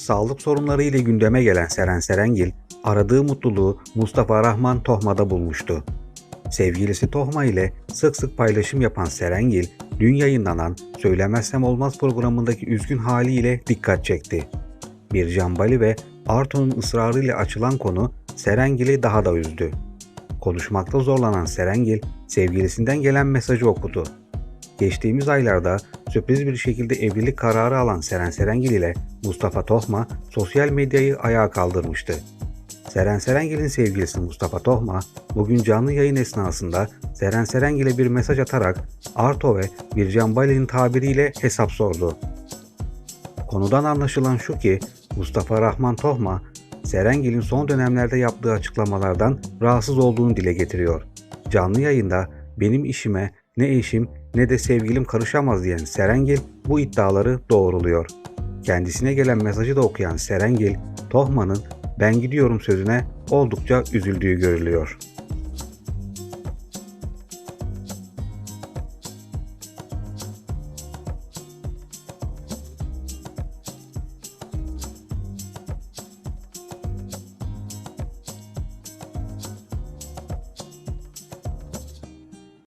Sağlık sorunları ile gündeme gelen Seren Serengil, aradığı mutluluğu Mustafa Rahman Tohma'da bulmuştu. Sevgilisi Tohma ile sık sık paylaşım yapan Serengil, dün yayınlanan Söylemezsem Olmaz programındaki üzgün haliyle dikkat çekti. Bircan Bali ve Arto'nun ısrarıyla açılan konu Serengil'i daha da üzdü. Konuşmakta zorlanan Serengil, sevgilisinden gelen mesajı okudu. Geçtiğimiz aylarda sürpriz bir şekilde evlilik kararı alan Seren Serengil ile Mustafa Tohma sosyal medyayı ayağa kaldırmıştı. Seren Serengil'in sevgilisi Mustafa Tohma, bugün canlı yayın esnasında Seren Serengil'e bir mesaj atarak Arto ve Bircan Bali'nin tabiriyle hesap sordu. Konudan anlaşılan şu ki Mustafa Rahman Tohma, Serengil'in son dönemlerde yaptığı açıklamalardan rahatsız olduğunu dile getiriyor. Canlı yayında benim işime ne eşim ne de sevgilim karışamaz diyen Serengil bu iddiaları doğruluyor. Kendisine gelen mesajı da okuyan Serengil, Tohma'nın ben gidiyorum sözüne oldukça üzüldüğü görülüyor.